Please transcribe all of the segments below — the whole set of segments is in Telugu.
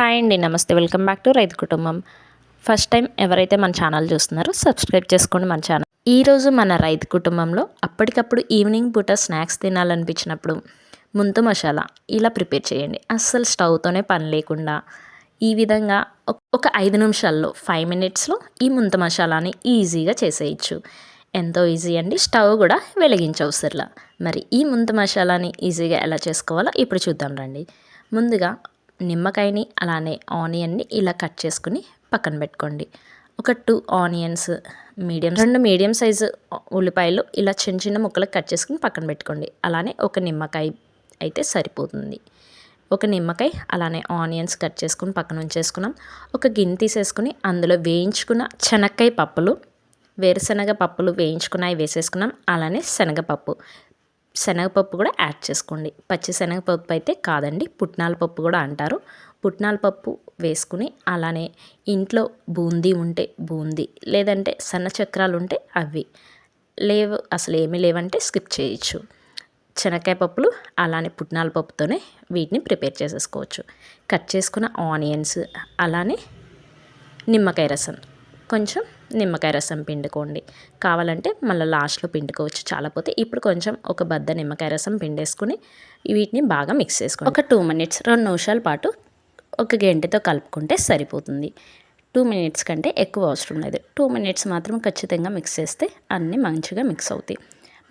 హాయ్ అండి నమస్తే. వెల్కమ్ బ్యాక్ టు రైతు కుటుంబం. ఫస్ట్ టైం ఎవరైతే మన ఛానల్ చూస్తున్నారో సబ్స్క్రైబ్ చేసుకోండి మన ఛానల్. ఈరోజు మన రైతు కుటుంబంలో అప్పటికప్పుడు ఈవినింగ్ పూట స్నాక్స్ తినాలనిపించినప్పుడు ముంత మసాలా ఇలా ప్రిపేర్ చేయండి. అస్సలు స్టవ్తోనే పని లేకుండా ఈ విధంగా ఒక ఐదు నిమిషాల్లో ఫైవ్ మినిట్స్లో ఈ ముంత మసాలాని ఈజీగా చేసేయచ్చు. ఎంతో ఈజీ అండి స్టవ్ కూడా వెలిగించవసరలా. మరి ఈ ముంత మసాలాని ఈజీగా ఎలా చేసుకోవాలో ఇప్పుడు చూద్దాం రండి. ముందుగా నిమ్మకాయని అలానే ఆనియన్ని ఇలా కట్ చేసుకుని పక్కన పెట్టుకోండి. ఒక టూ ఆనియన్స్ మీడియం రెండు మీడియం సైజు ఉల్లిపాయలు ఇలా చిన్న చిన్న ముక్కలు కట్ చేసుకుని పక్కన పెట్టుకోండి. అలానే ఒక నిమ్మకాయ అయితే సరిపోతుంది. ఒక నిమ్మకాయ అలానే ఆనియన్స్ కట్ చేసుకుని పక్కన ఉంచేసుకున్నాం. ఒక గిన్నె తీసేసుకుని అందులో వేయించుకున్న శనక్కాయ పప్పులు వేరుశనగ పప్పులు వేయించుకున్నాయి వేసేసుకున్నాం. అలానే శనగపప్పు. శనగపప్పు కూడా యాడ్ చేసుకోండి. పచ్చి శనగపప్పు అయితే కాదండి పుట్నాల పప్పు కూడా అంటారు. పుట్నాల పప్పు వేసుకుని అలానే ఇంట్లో బూందీ ఉంటే బూందీ లేదంటే సన్న చక్రాలు ఉంటే అవి లేవు అసలు ఏమీ లేవంటే స్కిప్ చేయొచ్చు. శనక్కాయ పప్పులు అలానే పుట్నాల పప్పుతోనే వీటిని ప్రిపేర్ చేసేసుకోవచ్చు. కట్ చేసుకున్న ఆనియన్స్ అలానే నిమ్మకాయ రసం. కొంచెం నిమ్మకాయ రసం పిండుకోండి. కావాలంటే మళ్ళీ లాస్ట్లో పిండుకోవచ్చు. చాలా పోతే ఇప్పుడు కొంచెం ఒక బద్ద నిమ్మకాయ రసం పిండేసుకుని వీటిని బాగా మిక్స్ చేసుకోండి. ఒక టూ మినిట్స్ రెండు నిమిషాల పాటు ఒక గంటతో కలుపుకుంటే సరిపోతుంది. టూ మినిట్స్ కంటే ఎక్కువ అవసరం లేదు. టూ మినిట్స్ మాత్రం ఖచ్చితంగా మిక్స్ చేస్తే అన్నీ మంచిగా మిక్స్ అవుతాయి.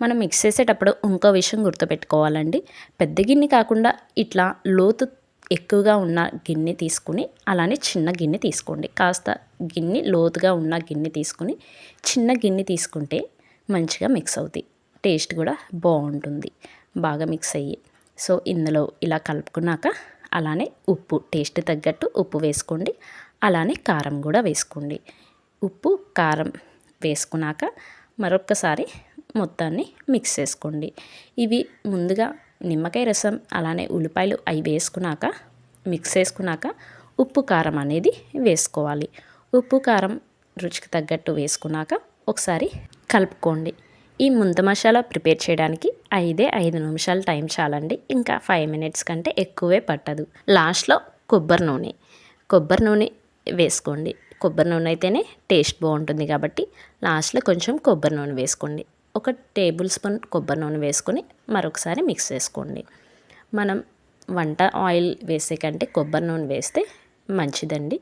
మనం మిక్స్ చేసేటప్పుడు ఇంకో విషయం గుర్తుపెట్టుకోవాలండి. పెద్ద గిన్నె కాకుండా ఇట్లా లోతు ఎక్కువగా ఉన్న గిన్నె తీసుకుని అలానే చిన్న గిన్నె తీసుకోండి. కాస్త గిన్నె లోతుగా ఉన్న గిన్నె తీసుకుని చిన్న గిన్నె తీసుకుంటే మంచిగా మిక్స్ అవుతాయి. టేస్ట్ కూడా బాగుంటుంది. బాగా మిక్స్ అయ్యి. సో ఇందులో ఇలా కలుపుకున్నాక అలానే ఉప్పు టేస్ట్ తగ్గట్టు ఉప్పు వేసుకోండి. అలానే కారం కూడా వేసుకోండి. ఉప్పు కారం వేసుకున్నాక మరొకసారి మొత్తాన్ని మిక్స్ చేసుకోండి. ఇవి ముందుగా నిమ్మకాయ రసం అలానే ఉల్లిపాయలు అవి వేసుకున్నాక మిక్స్ చేసుకున్నాక ఉప్పు కారం అనేది వేసుకోవాలి. ఉప్పు కారం రుచికి తగ్గట్టు వేసుకున్నాక ఒకసారి కలుపుకోండి. ఈ ముంత మసాలా ప్రిపేర్ చేయడానికి ఐదే ఐదు నిమిషాలు టైం చాలండి. ఇంకా ఫైవ్ మినిట్స్ కంటే ఎక్కువే పట్టదు. లాస్ట్లో కొబ్బరి నూనె. కొబ్బరి నూనె వేసుకోండి. కొబ్బరి నూనె అయితేనే టేస్ట్ బాగుంటుంది కాబట్టి లాస్ట్లో కొంచెం కొబ్బరి నూనె వేసుకోండి. ఒక టేబుల్ స్పూన్ కొబ్బరి నూనె వేసుకొని మరొకసారి మిక్స్ చేసుకోండి. మనం వంట ఆయిల్ వేసే కంటే కొబ్బరి నూనె వేస్తే మంచిదండి.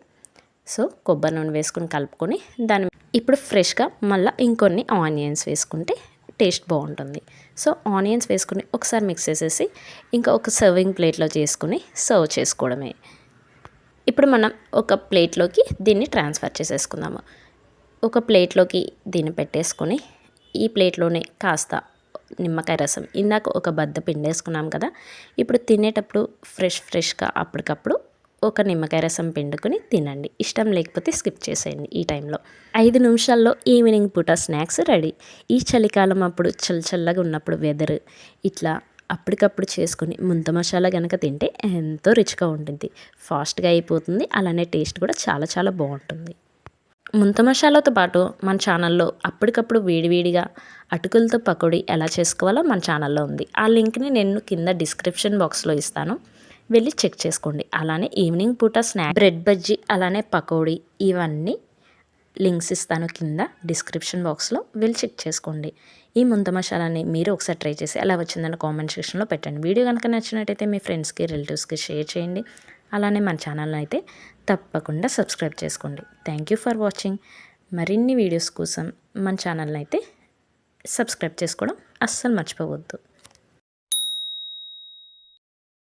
సో కొబ్బరి నూనె వేసుకొని కలుపుకొని దాని ఇప్పుడు ఫ్రెష్గా మళ్ళీ ఇంకొన్ని ఆనియన్స్ వేసుకుంటే టేస్ట్ బాగుంటుంది. సో ఆనియన్స్ వేసుకుని ఒకసారి మిక్స్ చేసేసి ఇంకా ఒక సర్వింగ్ ప్లేట్లో చేసుకుని సర్వ్ చేసుకోవడమే. ఇప్పుడు మనం ఒక ప్లేట్లోకి దీన్ని ట్రాన్స్ఫర్ చేసేసుకుందాము. ఒక ప్లేట్లోకి దీన్ని పెట్టేసుకొని ఈ ప్లేట్లోనే కాస్త నిమ్మకాయ రసం. ఇందాక ఒక బద్ద పిండేసుకున్నాం కదా ఇప్పుడు తినేటప్పుడు ఫ్రెష్ ఫ్రెష్గా అప్పటికప్పుడు ఒక నిమ్మకాయ రసం పిండుకొని తినండి. ఇష్టం లేకపోతే స్కిప్ చేసేయండి ఈ టైంలో. ఐదు నిమిషాల్లో ఈవినింగ్ పూట స్నాక్స్ రెడీ. ఈ చలికాలం అప్పుడు చల్ల చల్లగా ఉన్నప్పుడు వెదర్ ఇట్లా అప్పటికప్పుడు చేసుకుని ముంత మసాలా కనుక తింటే ఎంతో రిచ్గా ఉంటుంది. ఫాస్ట్గా అయిపోతుంది. అలానే టేస్ట్ కూడా చాలా చాలా బాగుంటుంది. ముంత మసాలాతో పాటు మన ఛానల్లో అప్పటికప్పుడు వేడివేడిగా అటుకులతో పకోడీ ఎలా చేసుకోవాలో మన ఛానల్లో ఉంది. ఆ లింక్ని నేను కింద డిస్క్రిప్షన్ బాక్స్లో ఇస్తాను. వెళ్ళి చెక్ చేసుకోండి. అలానే ఈవినింగ్ పూట స్నాక్ బ్రెడ్ బజ్జీ అలానే పకోడీ ఇవన్నీ లింక్స్ ఇస్తాను కింద డిస్క్రిప్షన్ బాక్స్లో. వెళ్ళి చెక్ చేసుకోండి. ఈ ముంత మసాలాని మీరు ఒకసారి ట్రై చేసి ఎలా వచ్చిందని కామెంట్ సెక్షన్లో పెట్టండి. వీడియో కనుక నచ్చినట్టయితే మీ ఫ్రెండ్స్కి రిలేటివ్స్కి షేర్ చేయండి. అలానే మన ఛానల్ని అయితే తప్పకుండా సబ్స్క్రైబ్ చేసుకోండి. థ్యాంక్ యూ ఫర్ వాచింగ్ మరిన్ని వీడియోస్ కోసం మన ఛానల్ని అయితే సబ్స్క్రైబ్ చేసుకోవడం అస్సలు మర్చిపోవద్దు.